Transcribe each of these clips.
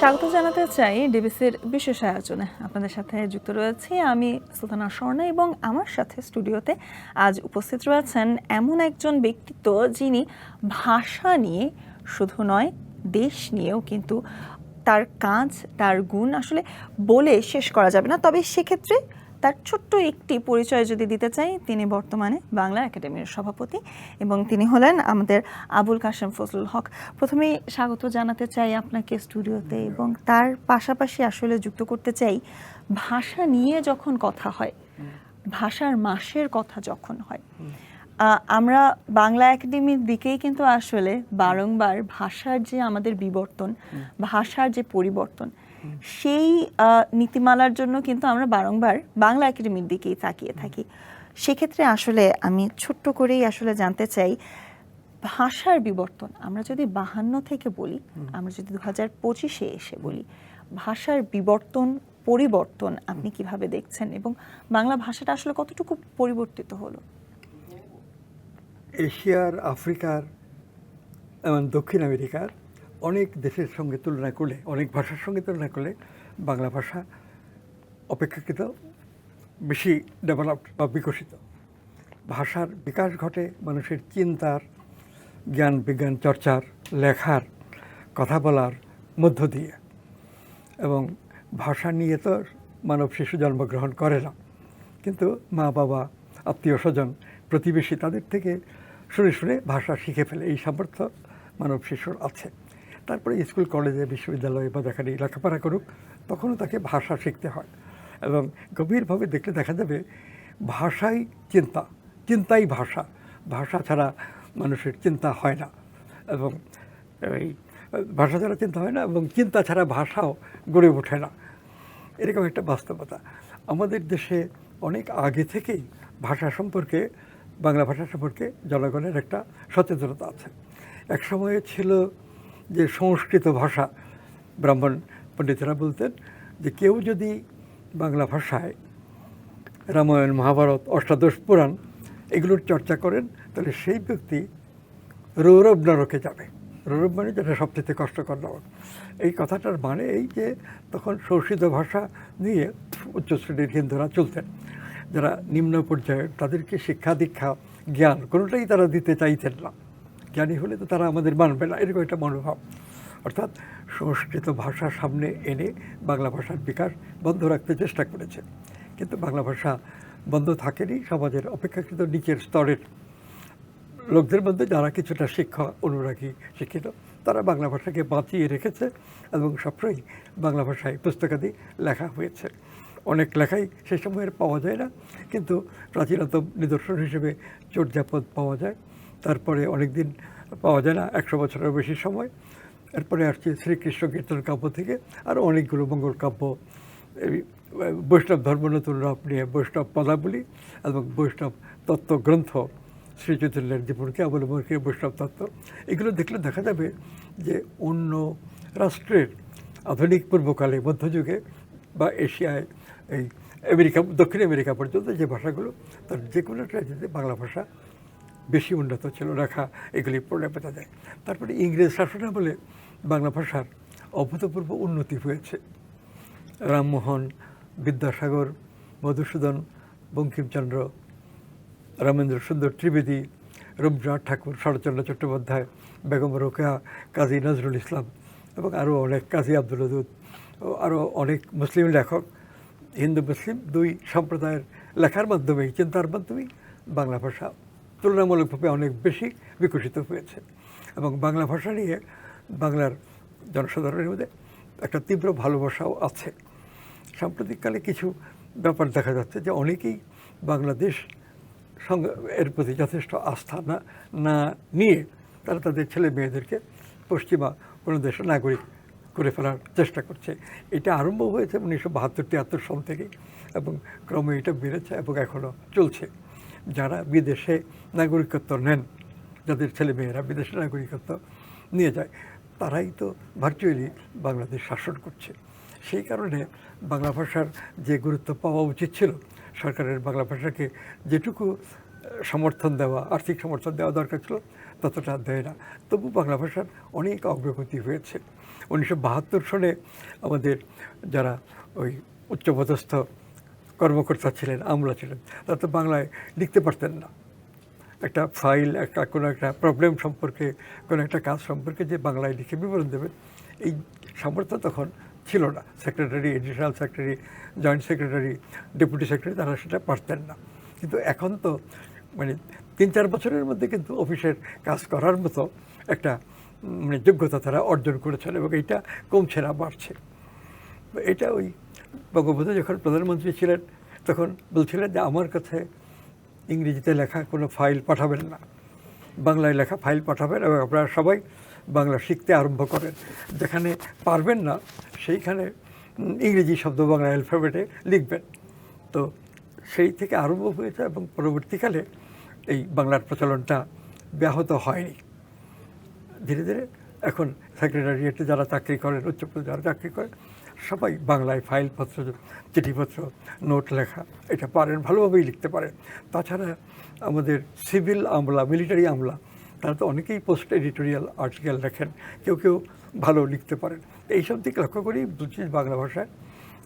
স্বাগত জানাতে চাই ডিবিসির বিশেষ আয়োজনে। আপনাদের সাথে যুক্ত রয়েছি আমি সুলতানা স্বর্ণা এবং আমার সাথে স্টুডিওতে আজ উপস্থিত রয়েছেন এমন একজন ব্যক্তিত্ব যিনি ভাষা নিয়ে শুধু নয়, দেশ নিয়েও কিন্তু তার কাজ, তার গুণ আসলে বলে শেষ করা যাবে না। তবে সেক্ষেত্রে তার ছোট্ট একটি পরিচয় যদি দিতে চাই তিনি বর্তমানে বাংলা একাডেমির সভাপতি এবং তিনি হলেন আমাদের আবুল কাশেম ফজলুল হক। প্রথমেই স্বাগত জানাতে চাই আপনাকে স্টুডিওতে এবং তার পাশাপাশি আসলে যুক্ত করতে চাই ভাষা নিয়ে যখন কথা হয় ভাষার মাসের কথা যখন হয় আমরা বাংলা একাডেমির দিকেই কিন্তু আসলে বারংবার ভাষার যে আমাদের বিবর্তন ভাষার যে পরিবর্তন সেই নীতিমালার জন্য কিন্তু আমরা বারংবার বাংলা একাডেমির দিকেই তাকিয়ে থাকি। সেক্ষেত্রে আসলে আমি ছোট্ট করেই আসলে জানতে চাই ভাষার বিবর্তন আমরা যদি বাহান্ন থেকে বলি আমরা যদি দু হাজার পঁচিশে এসে বলি ভাষার বিবর্তন পরিবর্তন আপনি কীভাবে দেখছেন এবং বাংলা ভাষাটা আসলে কতটুকু পরিবর্তিত হলো? এশিয়ার আফ্রিকার এবং দক্ষিণ আমেরিকার অনেক দেশের সঙ্গে তুলনা করলে, অনেক ভাষার সঙ্গে তুলনা করলে বাংলা ভাষা অপেক্ষাকৃত বেশি ডেভেলপড বা বিকশিত। ভাষার বিকাশ ঘটে মানুষের চিন্তার, জ্ঞান বিজ্ঞান চর্চার, লেখার, কথা বলার মধ্য দিয়ে। এবং ভাষা নিয়ে তো মানব শিশু জন্মগ্রহণ করে না। কিন্তু মা বাবা, আত্মীয় স্বজন, প্রতিবেশী তাদের থেকে শুনে শুনে ভাষা শিখে ফেলে। এই সামর্থ্য মানব শিশুর আছে। তারপরে স্কুল, কলেজে, বিশ্ববিদ্যালয়ে বা যেখানে লেখাপড়া করুক, তখনও তাকে ভাষা শিখতে হয়। এবং গভীরভাবে দেখলে দেখা যাবে, ভাষাই চিন্তা, চিন্তাই ভাষা। ভাষা ছাড়া মানুষের চিন্তা হয় না। এবং এই ভাষা ছাড়া চিন্তা হয় না এবং চিন্তা ছাড়া ভাষাও গড়ে ওঠে না। এরকম একটা বাস্তবতা। আমাদের দেশে অনেক আগে থেকেই ভাষা সম্পর্কে, বাংলা ভাষা সম্পর্কে জনগণের একটা সচেতনতা আছে। এক সময়ে ছিল যে সংস্কৃত ভাষা ব্রাহ্মণ পণ্ডিতরা বলতেন যে কেউ যদি বাংলা ভাষায় রামায়ণ, মহাভারত, অষ্টাদশ পুরাণ এগুলোর চর্চা করেন, তাহলে সেই ব্যক্তি রৌরব নরকে যাবে। রৌরব মানে যেটা সবচেয়ে কষ্টকর নরক। এই কথাটার মানে এই যে তখন সংস্কৃত ভাষা নিয়ে উচ্চশ্রেণীর হিন্দুরা চলতেন। যারা নিম্ন পর্যায়ে তাদেরকে শিক্ষা দীক্ষা, জ্ঞান কোনোটাই তারা দিতে চাইতেন না। জ্ঞানী হলে তো তারা আমাদের মানবে না, এরকম একটা মনোভাব। অর্থাৎ সংস্কৃত ভাষা সামনে এনে বাংলা ভাষার বিকাশ বন্ধ রাখতে চেষ্টা করেছে। কিন্তু বাংলা ভাষা বন্ধ থাকেনি, সমাজের অপেক্ষাকৃত নিচের স্তরের লোকদের মধ্যে যারা কিছুটা শিক্ষা অনুরাগী শিক্ষিত, তারা বাংলা ভাষাকে বাঁচিয়ে রেখেছে এবং সবসময় বাংলা ভাষায় পুস্তকাদি লেখা হয়েছে। অনেক লেখাই সে সময়ের পাওয়া যায় না, কিন্তু প্রাচীনতম নিদর্শন হিসেবে চর্যাপদ পাওয়া যায়। তারপরে অনেক দিন পাওয়া যায় না, একশো বছরের বেশি সময়। এরপরে আসছে শ্রীকৃষ্ণ কীর্তন কাব্য থেকে আরও অনেকগুলো মঙ্গল কাব্য। বৈষ্ণব ধর্ম নতুন রূপ নিয়ে বৈষ্ণব পদাবলী এবং বৈষ্ণব তত্ত্বগ্রন্থ শ্রী চৈতন্যের জীবনকে অবলম্বন করে বৈষ্ণব তত্ত্ব। এগুলো দেখলে দেখা যাবে যে অন্য রাষ্ট্রের আধুনিক পূর্বকালে মধ্যযুগে বা এশিয়ায় এই আমেরিকা, দক্ষিণ আমেরিকা পর্যন্ত যে ভাষাগুলো, তার যে কোনো রাজ্যতে বাংলা ভাষা বেশি উন্নত ছিল, লেখা এগুলি পড়লে পেতে যায়। তারপরে ইংরেজ শাসনে বলে বাংলা ভাষার অভূতপূর্ব উন্নতি হয়েছে। রামমোহন, বিদ্যাসাগর, মধুসূদন, বঙ্কিমচন্দ্র, রামেন্দ্র সুন্দর ত্রিবেদী, রবীন্দ্রনাথ ঠাকুর, শরৎচন্দ্র চট্টোপাধ্যায়, বেগম রোকেয়া, কাজী নজরুল ইসলাম এবং আরও অনেক কাজী আব্দুল ও আরও অনেক মুসলিম লেখক, হিন্দু মুসলিম দুই সম্প্রদায়ের লেখার মাধ্যমেই, চিন্তার মাধ্যমেই বাংলা ভাষা তুলনামূলকভাবে অনেক বেশি বিকশিত হয়েছে। এবং বাংলা ভাষা নিয়ে বাংলার জনসাধারণের মধ্যে একটা তীব্র ভালোবাসাও আছে। সাম্প্রতিককালে কিছু ব্যাপার দেখা যাচ্ছে যে অনেকেই বাংলাদেশ এর প্রতি যথেষ্ট আস্থা না না নিয়ে তারা তাদের ছেলে মেয়েদেরকে পশ্চিমা কোনো দেশের নাগরিক করে ফেলার চেষ্টা করছে। এটা আরম্ভ হয়েছে উনিশশো বাহাত্তর, তিয়াত্তর সাল থেকে এবং ক্রমে এটা বেড়েছে এবং এখনও চলছে। যারা বিদেশে নাগরিকত্ব নেন, যাদের ছেলে মেয়েরা বিদেশে নাগরিকত্ব নিয়ে যায়, তারাই তো ভার্চুয়ালি বাংলাদেশ শাসন করছে। সেই কারণে বাংলা ভাষার যে গুরুত্ব পাওয়া উচিত ছিল, সরকারের বাংলা ভাষাকে যেটুকু সমর্থন দেওয়া, আর্থিক সমর্থন দেওয়া দরকার ছিল, ততটা দেয় না। তবু বাংলা ভাষার অনেক অগ্রগতি হয়েছে। উনিশশো বাহাত্তর সনে আমাদের যারা ওই উচ্চপদস্থ কর্মকর্তা ছিলেন আমরা ছিলেন, তারা তো বাংলায় লিখতে পারতেন না। একটা ফাইল, একটা, কোনো একটা প্রবলেম সম্পর্কে, কোনো একটা কাজ সম্পর্কে যে বাংলায় লিখে বিবরণ দেবেন এই সামর্থ্য তখন ছিল না। Secretary additional secretary joint secretary deputy secretary তারা সেটা পারতেন না। কিন্তু এখন তো মানে তিন, চার বছরের মধ্যে কিন্তু অফিসের কাজ করার মতো একটা মানে যোগ্যতা তারা অর্জন করেছেন এবং এইটা কমছে না, বাড়ছে। এটা ওই বঙ্গবন্ধু যখন প্রধানমন্ত্রী ছিলেন, তখন বলছিলেন যে, আমার কাছে ইংরেজিতে লেখা কোনো ফাইল পাঠাবেন না। বাংলায় লেখা ফাইল পাঠাবেন এবং আপনারা সবাই বাংলা শিখতে আরম্ভ করেন। যেখানে পারবেন না, সেইখানে ইংরেজি শব্দ বাংলা অ্যালফাবেটে লিখবেন। তো সেই থেকে আরম্ভ হয়েছে এবং পরবর্তীকালে এই বাংলার প্রচলনটা ব্যাহত হয়নি। ধীরে ধীরে এখন সেক্রেটারিয়েটে যারা চাকরি করেন, উচ্চপদে যারা চাকরি করেন সবাই বাংলায় ফাইলপত্র, চিঠিপত্র, নোট লেখা, এটা পারেন, ভালোভাবেই লিখতে পারেন। তাছাড়া আমাদের সিভিল আমলা, মিলিটারি আমলা, তারা তো অনেকেই পোস্ট এডিটোরিয়াল আর্টিকেল লেখেন, কেউ কেউ ভালো লিখতে পারেন। এইসব দিক লক্ষ্য করেই বলছি যে বাংলা ভাষায়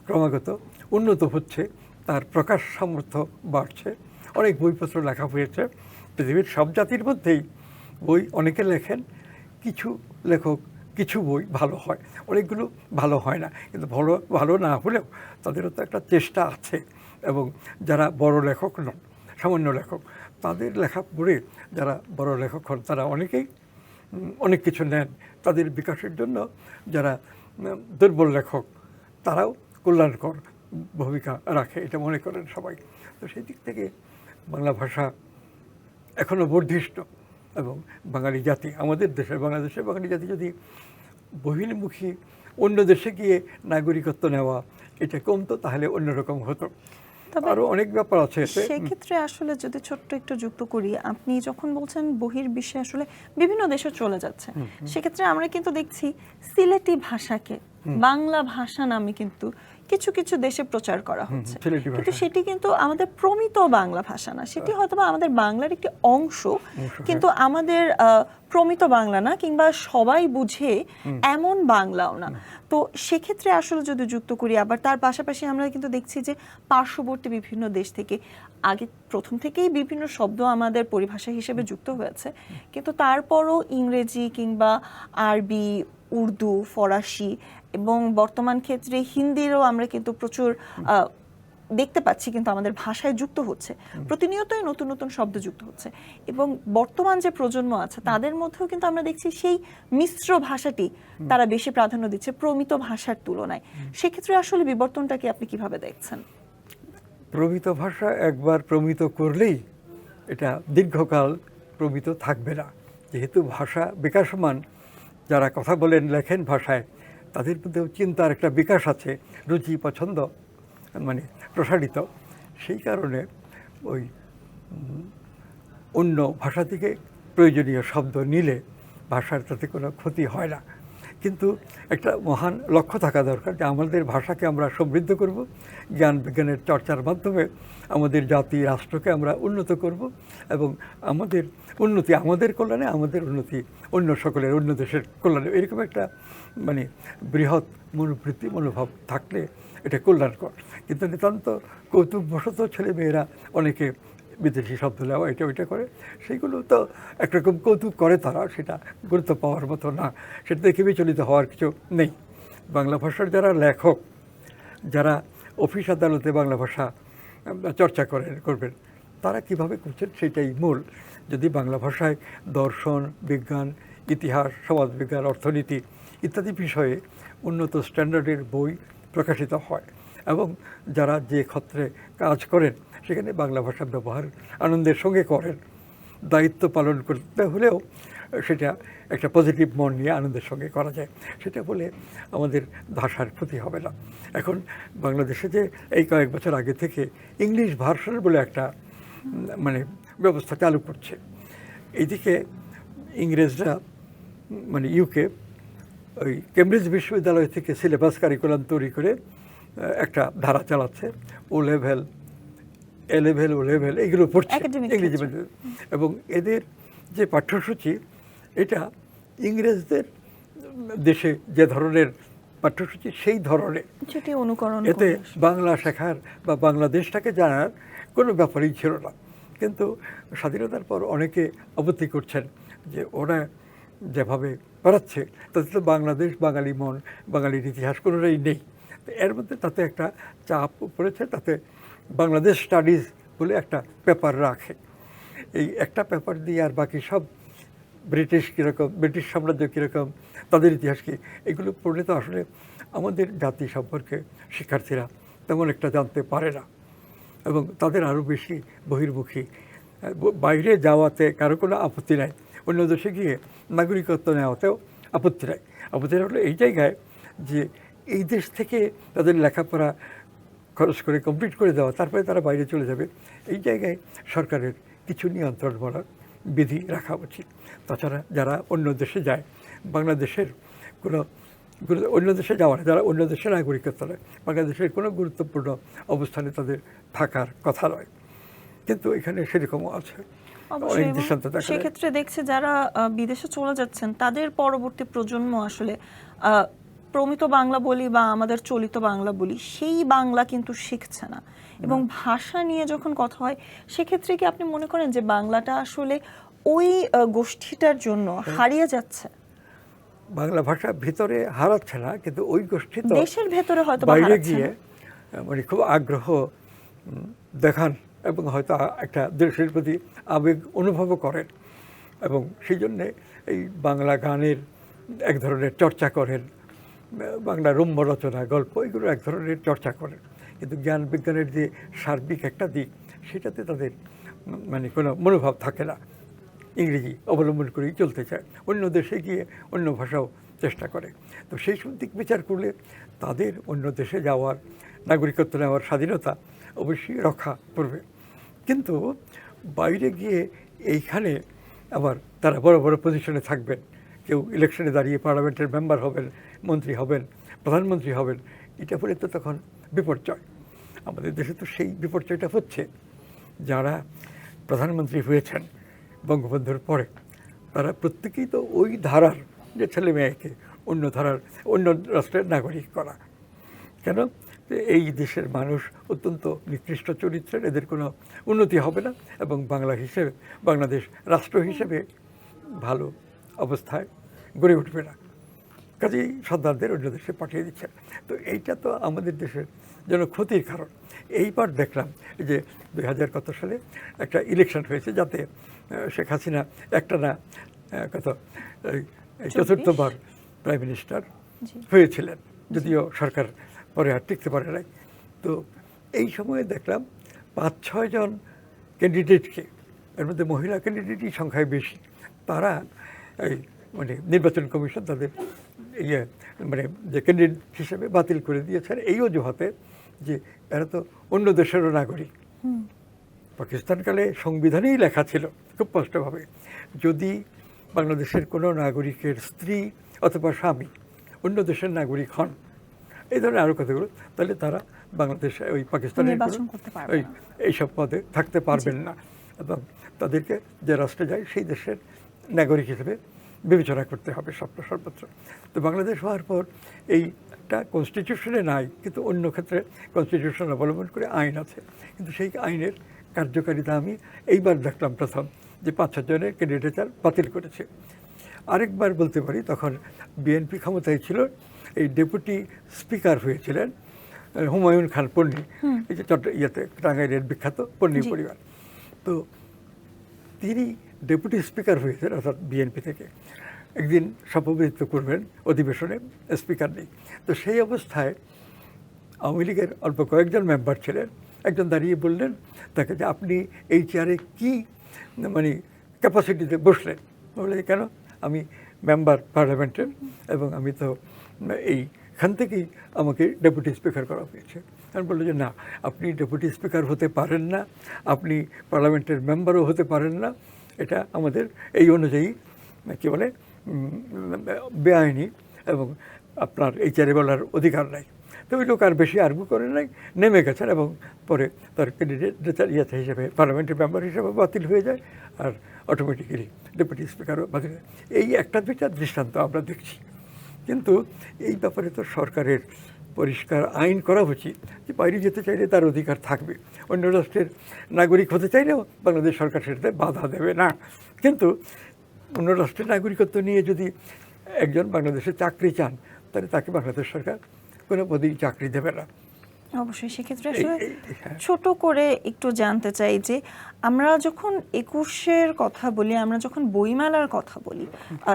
ক্রমাগত উন্নত হচ্ছে, তার প্রকাশ সামর্থ্য বাড়ছে, অনেক বইপত্র লেখা হয়েছে। পৃথিবীর সব জাতির মধ্যেই বই অনেকে লেখেন, কিছু লেখক কিছু বই ভালো হয়, অনেকগুলো ভালো হয় না। কিন্তু ভালো ভালো না হলেও তাদেরও তো একটা চেষ্টা আছে এবং যারা বড় লেখক নন, সামান্য লেখক, তাদের লেখা পড়ে যারা বড় লেখক হন, তারা অনেকেই অনেক কিছু নেন। তাদের বিকাশের জন্য যারা দুর্বল লেখক, তারাও কল্যাণকর ভূমিকা রাখে, এটা মনে করেন সবাই। তো সেই দিক থেকে বাংলা ভাষা এখনও বর্ধিষ্ণ। এবং বাঙালি জাতি আমাদের দেশের বাংলাদেশের বাঙালি জাতি যদি বহির্মুখী অন্য দেশে গিয়ে নাগরিকত্ব নেওয়া এটা কমতো তাহলে অন্যরকম হতো আরও অনেক ব্যাপার আছে। সেক্ষেত্রে আসলে যদি ছোট্ট একটু যুক্ত করি আপনি যখন বলছেন বহির বিশ্বে আসলে বিভিন্ন দেশে চলে যাচ্ছে সেক্ষেত্রে আমরা কিন্তু দেখছি সিলেটি ভাষাকে বাংলা ভাষা নামে কিন্তু কিছু কিছু দেশে প্রচার করা হচ্ছে। কিন্তু সেটি কিন্তু আমাদের প্রমিত বাংলা ভাষা না। সেটি হয়তো আমাদের বাংলার একটি অংশ হ্যাঁ। কিন্তু আমাদের প্রমিত বাংলা না কিংবা সবাই বুঝে এমন বাংলাও না। তো সেক্ষেত্রে আসলে যদি যুক্ত করি আবার তার পাশাপাশি আমরা কিন্তু দেখছি যে পার্শ্ববর্তী বিভিন্ন দেশ থেকে আগে প্রথম থেকেই বিভিন্ন শব্দ আমাদের পরিভাষা হিসেবে যুক্ত হয়েছে। কিন্তু তারপরও ইংরেজি কিংবা আরবি উর্দু ফরাসি এবং বর্তমান ক্ষেত্রে হিন্দিরও আমরা কিন্তু প্রচুর দেখতে পাচ্ছি কিন্তু আমাদের ভাষায় যুক্ত হচ্ছে। প্রতিনিয়তই নতুন নতুন শব্দ যুক্ত হচ্ছে। এবং বর্তমান যে প্রজন্ম আছে তাদের মধ্যেও কিন্তু আমরা দেখছি সেই মিশ্র ভাষাটি তারা বেশি প্রাধান্য দিচ্ছে প্রমিত ভাষার তুলনায়। সেক্ষেত্রে আসলে বিবর্তনটাকে আপনি কীভাবে দেখছেন? প্রমিত ভাষা একবার প্রমিত করলেই এটা দীর্ঘকাল প্রমিত থাকবে না। যেহেতু ভাষা বিকাশমান যারা কথা বলেন লেখেন ভাষায় তাদের মধ্যেও চিন্তার একটা বিকাশ আছে, রুচি, পছন্দ মানে প্রসারিত। সেই কারণে ওই অন্য ভাষা থেকে প্রয়োজনীয় শব্দ নিলে ভাষার তাতে কোনো ক্ষতি হয় না। কিন্তু একটা মহান লক্ষ্য থাকা দরকার যে আমাদের ভাষাকে আমরা সমৃদ্ধ করব, জ্ঞান বিজ্ঞানের চর্চার মাধ্যমে আমাদের জাতি, রাষ্ট্রকে আমরা উন্নত করব এবং আমাদের উন্নতি আমাদের কল্যাণে, আমাদের উন্নতি অন্য সকলের, অন্য দেশের কল্যাণে। এরকম একটা মানে বৃহৎ মনোবৃত্তি, মনোভাব থাকলে এটা কল্যাণকর। কিন্তু নিতান্ত কৌতুকবশত ছেলেমেয়েরা অনেকে বিদেশি শব্দ নেওয়া এটা ওইটা করে। সেইগুলো তো একরকম কৌতুক করে তারা, সেটা গুরুত্ব পাওয়ার মতো না। সেটা দেখে বিচলিত হওয়ার কিছু নেই। বাংলা ভাষার যারা লেখক, যারা অফিস আদালতে বাংলা ভাষা চর্চা করেন, করবেন, তারা কীভাবে করছেন সেটাই মূল। যদি বাংলা ভাষায় দর্শন, বিজ্ঞান, ইতিহাস, সমাজবিজ্ঞান, অর্থনীতি ইত্যাদি বিষয়ে উন্নত স্ট্যান্ডার্ডের বই প্রকাশিত হয় এবং যারা যে ক্ষেত্রে কাজ করেন সেখানে বাংলা ভাষা ব্যবহার আনন্দের সঙ্গে করেন। দায়িত্ব পালন করতে হলেও সেটা একটা পজিটিভ মন নিয়ে আনন্দের সঙ্গে করা যায়। সেটা বলে আমাদের ভাষার ক্ষতি হবে না। এখন বাংলাদেশে যে এই কয়েক বছর আগে থেকে ইংলিশ ভার্সন বলে একটা মানে ব্যবস্থা চালু করছে। এইদিকে ইংরেজরা মানে ইউকে ওই কেমব্রিজ বিশ্ববিদ্যালয় থেকে সিলেবাস কারিকুলাম তৈরি করে, একটা ধারা চালাচ্ছে। O level A level O level এগুলো পড়ছে ইংরেজি মাধ্যমে। এবং এদের যে পাঠ্যসূচি এটা ইংরেজদের দেশে যে ধরনের পাঠ্যসূচি সেই ধরনের। যেটি অনুকরণ এতে বাংলা শেখার বা বাংলাদেশটাকে জানার কোনো ব্যাপারই ছিল না। কিন্তু স্বাধীনতার পর অনেকে আপত্তি করছেন যে ওরা যেভাবে পড়াচ্ছে তাতে তো বাংলাদেশ বাঙালি মন বাঙালির ইতিহাস কোনোটাই নেই। তো এর মধ্যে তাতে একটা চাপ পড়েছে তাতে বাংলাদেশ স্টাডিজ বলে একটা পেপার রাখে। এই একটা পেপার দিয়ে আর বাকি সব ব্রিটিশ কীরকম, ব্রিটিশ সাম্রাজ্য কীরকম, তাদের ইতিহাস কী, এগুলো পড়লে তো আসলে আমাদের জাতি সম্পর্কে শিক্ষার্থীরা তেমন একটা জানতে পারে না। এবং তাদের আরও বেশি বহির্মুখী। বাইরে যাওয়াতে কারও কোনো আপত্তি নাই, অন্য দেশে গিয়ে নাগরিকত্ব নেওয়াতেও আপত্তি নাই। আপত্তি হলো এই জায়গায় যে এই দেশ থেকে তাদের লেখাপড়া খরচ করে কমপ্লিট করে দেওয়া তারপরে তারা বাইরে চলে যাবে। এই জায়গায় সরকারের কিছু নিয়ন্ত্রণ বলা বিধি রাখা উচিত। তাছাড়া যারা অন্য দেশে যায় বাংলাদেশের কোনো অন্য দেশে যাওয়া যারা অন্য দেশের নাগরিকত্ব নেয় বাংলাদেশের কোনো গুরুত্বপূর্ণ অবস্থানে তাদের থাকার কথা নয়। কিন্তু এখানে সেরকমও আছে। সেক্ষেত্রে দেখছে যারা বিদেশে চলে যাচ্ছেন তাদের পরবর্তী প্রজন্ম আসলে প্রমিত বাংলা বলি বা আমাদের চলিত বাংলা বলি সেই বাংলা কিন্তু শিখছে না। এবং ভাষা নিয়ে যখন কথা হয় সেক্ষেত্রে কি আপনি মনে করেন যে বাংলাটা আসলে ওই গোষ্ঠীটার জন্য হ্যাঁ। হারিয়ে যাচ্ছে? বাংলা ভাষা ভিতরে হারাচ্ছে না কিন্তু ওই গোষ্ঠী তো দেশের ভেতরে হয়তো বাইরে গিয়ে মানে খুব আগ্রহ দেখান এবং হয়তো একটা দেশের প্রতি আবেগ অনুভবও করেন। এবং সেই জন্যে এই বাংলা গানের এক ধরনের চর্চা করেন বাংলা রম্য রচনা, গল্প, এগুলো এক ধরনের চর্চা করেন। কিন্তু জ্ঞান বিজ্ঞানের যে সার্বিক একটা দিক, সেটাতে তাদের মানে কোনো মনোভাব থাকে না। ইংরেজি অবলম্বন করেই চলতে চায়, অন্য দেশে গিয়ে অন্য ভাষাও চেষ্টা করে। তো সেই সব দিক বিচার করলে তাদের অন্য দেশে যাওয়ার, নাগরিকত্ব নেওয়ার স্বাধীনতা অবশ্যই রক্ষা করবে। কিন্তু বাইরে গিয়ে এইখানে আবার তারা বড় বড় পজিশনে থাকবেন। কেউ ইলেকশনে দাঁড়িয়ে পার্লামেন্টের মেম্বার হবেন, মন্ত্রী হবেন, প্রধানমন্ত্রী হবেন, এটা বলে তো তখন বিপর্যয়। আমাদের দেশে তো সেই বিপর্যয়টা হচ্ছে যারা প্রধানমন্ত্রী হয়েছেন বঙ্গবন্ধুর পরে, তারা প্রত্যেকেই তো ওই ধারার যে ছেলে মেয়েকে অন্য ধারার, অন্য রাষ্ট্রের নাগরিক করা। কেন? এই দেশের মানুষ অত্যন্ত নিকৃষ্ট চরিত্রের, এদের কোনো উন্নতি হবে না এবং বাংলা হিসেবে, বাংলাদেশ রাষ্ট্র হিসেবে ভালো অবস্থায় গড়ে উঠবে না। কাজেই সন্তানদের অন্য দেশে পাঠিয়ে দিচ্ছেন তো এইটা তো আমাদের দেশের জন্য ক্ষতির কারণ। এইবার দেখলাম যে দুই হাজার কত সালে একটা ইলেকশন হয়েছে যাতে শেখ হাসিনা একটা না কত চতুর্থবার প্রাইম মিনিস্টার হয়েছিলেন। যদিও সরকার পরে আর টিকতে পারে নাই। তো এই সময়ে দেখলাম পাঁচ ছয় জন ক্যান্ডিডেটকে এর মধ্যে মহিলা ক্যান্ডিডেটই সংখ্যায় বেশি। তারা মানে নির্বাচন কমিশন তাদের ইয়ে মানে যে ক্যান্ডিডেট হিসেবে বাতিল করে দিয়েছেন এই অজুহাতে যে এরা তো অন্য দেশেরও নাগরিক। পাকিস্তানকালে সংবিধানেই লেখা ছিল খুব স্পষ্টভাবে যদি বাংলাদেশের কোনো নাগরিকের স্ত্রী অথবা স্বামী অন্য দেশের নাগরিক হন এই ধরনের আরও কথাগুলো তাহলে তারা বাংলাদেশে ওই পাকিস্তানের ওই এইসব পদে থাকতে পারবেন না। এবং তাদেরকে যে রাষ্ট্রে যায় সেই দেশের নাগরিক হিসেবে বিবেচনা করতে হবে সব সর্বত্র। তো বাংলাদেশ হওয়ার পর এইটা কনস্টিটিউশনে নাই কিন্তু অন্য ক্ষেত্রে কনস্টিটিউশন অবলম্বন করে আইন আছে। কিন্তু সেই আইনের কার্যকারিতা আমি এইবার দেখলাম প্রথম যে পাঁচ ছজনের ক্যান্ডিডেটার বাতিল করেছে। আরেকবার বলতে পারি তখন বিএনপি ক্ষমতায় ছিল এই ডেপুটি স্পিকার হয়েছিলেন হুমায়ুন খান পন্নী। এই যে চট্ট ইয়েতে টাঙ্গাইলের বিখ্যাত পন্নী। পরিবার। তো তিনি ডেপুটি স্পিকার হয়েছেন, অর্থাৎ বিএনপি থেকে। একদিন সভাপতিত্ব করবেন অধিবেশনে, স্পিকার নেই। তো সেই অবস্থায় আওয়ামী লীগের অল্প কয়েকজন মেম্বার ছিলেন। একজন দাঁড়িয়ে বললেন তাকে যে, আপনি এই চেয়ারে কি মানে ক্যাপাসিটিতে বসলেন? বলে কেন? আমি মেম্বার পার্লামেন্টের এবং আমি তো এইখান থেকেই আমাকে ডেপুটি স্পিকার করা হয়েছে। আমি বলল যে, না, আপনি ডেপুটি স্পিকার হতে পারেন না, আপনি পার্লামেন্টের মেম্বারও হতে পারেন না এটা আমাদের এই অনুযায়ী, কী বলে বেআইনি এবং আপনার এই চেয়ারে বলার অধিকার নাই। তো ওই লোক আর বেশি আর্গু করে নাই, নেমে গেছেন এবং পরে তার ক্যান্ডিডেট ইয়েতে হিসেবে পার্লামেন্টের মেম্বার হিসেবে বাতিল হয়ে যায় আর অটোমেটিক্যালি ডেপুটি স্পিকারও বাতিল এই একটা দুইটা দৃষ্টান্ত আমরা দেখছি। কিন্তু এই ব্যাপারে তো সরকারের পরিষ্কার আইন করা উচিত যে বাইরে যেতে চাইলে তার অধিকার থাকবে। অন্য রাষ্ট্রের নাগরিক হতে চাইলেও বাংলাদেশ সরকার সেটাতে বাধা দেবে না। কিন্তু অন্য রাষ্ট্রের নাগরিকত্ব নিয়ে যদি একজন বাংলাদেশে চাকরি চান, তাহলে তাকে বাংলাদেশ সরকার কোনো পদেই চাকরি দেবে না। অবশ্যই সেক্ষেত্রে আসলে হ্যাঁ। ছোট করে একটু জানতে চাই যে আমরা যখন একুশের কথা বলি আমরা যখন বইমেলার কথা বলি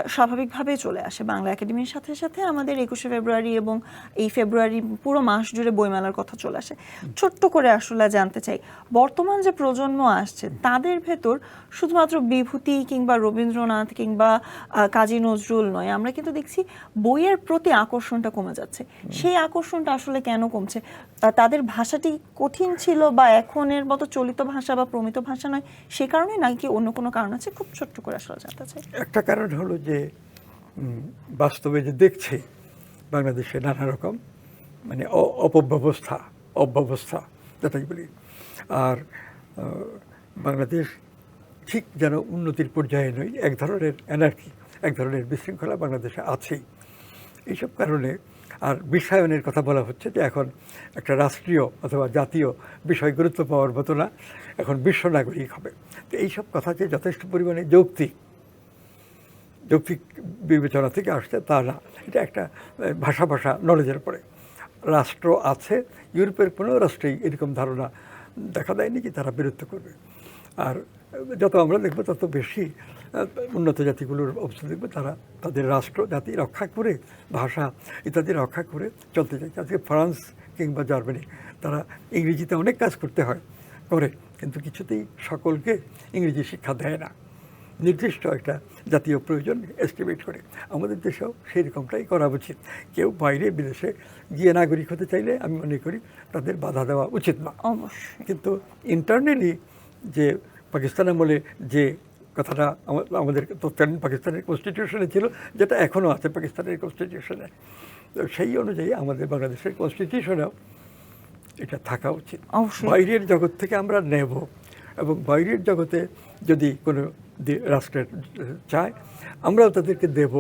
স্বাভাবিকভাবে চলে আসে বাংলা একাডেমির সাথে সাথে আমাদের একুশে ফেব্রুয়ারি এবং এই ফেব্রুয়ারি পুরো মাস জুড়ে বইমেলার কথা চলে আসে। ছোট্ট করে আসলে জানতে চাই বর্তমান যে প্রজন্ম আসছে তাদের ভেতর শুধুমাত্র বিভূতি কিংবা রবীন্দ্রনাথ কিংবা কাজী নজরুল নয় আমরা কিন্তু দেখছি বইয়ের প্রতি আকর্ষণটা কমে যাচ্ছে। সেই আকর্ষণটা আসলে কেন কমছে? তাদের ভাষাটি কঠিন ছিল বা এখনের মতো চলিত ভাষা বা প্রমিত ভাষা নয়, সে কারণে নাকি অন্য কোনো কারণ আছে? খুব ছোট্ট করে আসলে জানতে চাই। একটা কারণ হলো যে বাস্তবে যে দেখছে, বাংলাদেশে নানা রকম মানে অপব্যবস্থা, অব্যবস্থা, যেটাই বলি। আর বাংলাদেশ ঠিক যেন উন্নতির পর্যায়ে নয়, এক ধরনের এনার্কি এক ধরনের বিশৃঙ্খলা বাংলাদেশে আছেই। এইসব কারণে আর বিশ্বায়নের কথা বলা হচ্ছে যে এখন একটা রাষ্ট্রীয় অথবা জাতীয় বিষয় গুরুত্ব পাওয়ার মতো না, এখন বিশ্ব নাগরিক হবে। তো এইসব কথা যে যথেষ্ট পরিমাণে যৌক্তিক যৌক্তিক বিবেচনা থেকে আসছে তা না। এটা একটা ভাষা ভাষা নলেজের পরে রাষ্ট্র আছে, ইউরোপের কোনো রাষ্ট্রেই এরকম ধারণা দেখা দেয়নি যে তারা বিরুদ্ধ করবে। আর যত আমরা দেখব তত বেশি উন্নত জাতিগুলোর অবস্থা দেখব। তারা তাদের রাষ্ট্র জাতি রক্ষা করে ভাষা ইত্যাদি রক্ষা করে চলতে চাইছে আজকে ফ্রান্স কিংবা জার্মানি তারা ইংরেজিতে অনেক কাজ করতে হয় করে কিন্তু কিছুতেই সকলকে ইংরেজি শিক্ষা দেয় না। নির্দিষ্ট একটা জাতীয় প্রয়োজন এস্টিমেট করে। আমাদের দেশেও সেই রকমটাই করা উচিত। কেউ বাইরে বিদেশে গিয়ে নাগরিক হতে চাইলে আমি মনে করি তাদের বাধা দেওয়া উচিত না। অবশ্যই। কিন্তু ইন্টারনালি যে পাকিস্তান আমলে যে কথাটা আমাদের তৎকালীন পাকিস্তানের কনস্টিটিউশনে ছিল যেটা এখনও আছে পাকিস্তানের কনস্টিটিউশনে তো সেই অনুযায়ী আমাদের বাংলাদেশের কনস্টিটিউশনেও এটা থাকা উচিত। বাইরের জগৎ থেকে আমরা নেব এবং বাইরের জগতে যদি কোনো রাষ্ট্রের চায় আমরাও তাদেরকে দেব।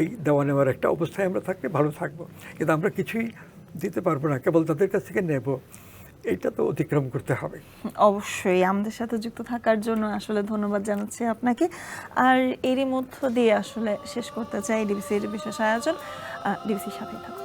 এই দেওয়া নেওয়ার একটা অবস্থায় আমরা থাকলে ভালো থাকব। কিন্তু আমরা কিছুই দিতে পারব না কেবল তাদের কাছ থেকে নেব। এইটা তো অতিক্রম করতে হবে। অবশ্যই, আমাদের সাথে যুক্ত থাকার জন্য আসলে ধন্যবাদ জানাচ্ছি আপনাকে। আর এরই মধ্য দিয়ে আসলে শেষ করতে চাই ডিবিসির বিশেষ আয়োজন। ডিবিসির সাথেই থাকুন।